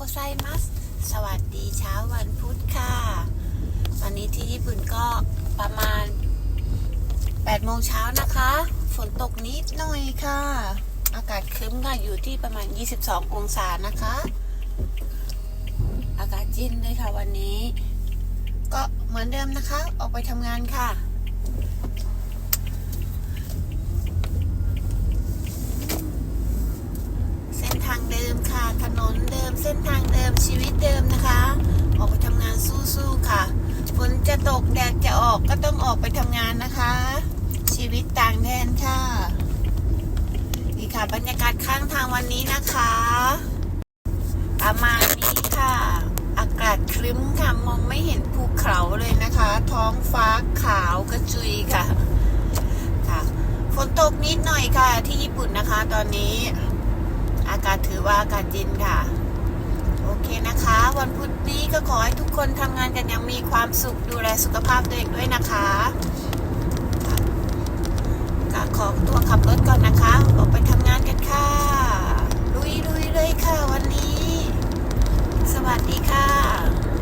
กไซมัส สวัสดีเช้าวันพุธค่ะ วันนี้ที่ญี่ปุ่นก็ประมาณ8โมงเช้านะคะ ฝนตกนิดหน่อยค่ะ อากาศครึ้มค่ะอยู่ที่ประมาณ 22 องศานะคะ อากาศเย็นเลยค่ะวันนี้ ก็เหมือนเดิมนะคะ ออกไปทำงานค่ะเส้นทางเดิมค่ะถนน มเส้นทางเดิมชีวิตเดิมนะคะ ออกไปทำงานสู้ๆค่ะฝนจะตกแดดจะออกก็ต้องออกไปทำงานนะคะ ชีวิตต่างแดนค่ะนี่ค่ะบรรยากาศข้างทางวันนี้นะคะ ประมาณนี้ค่ะ อากาศครึ้มค่ะมองไม่เห็นภูเขาเลยนะคะ ท้องฟ้าขาวกระจุยค่ะค่ะฝนตกนิดหน่อยค่ะที่ญี่ปุ่นนะคะ ตอนนี้ อากาศถือว่าอากาศเย็นค่ะโอเคนะคะ วันพุธนี้ก็ขอให้ทุกคนทำงานกันอย่างมีความสุขดูแลสุขภาพตัวเองด้วยนะคะก็ขอตัวขับรถก่อนนะคะออกไปทำงานกันค่ะลุยลุยเลยค่ะวันนี้ สวัสดีค่ะ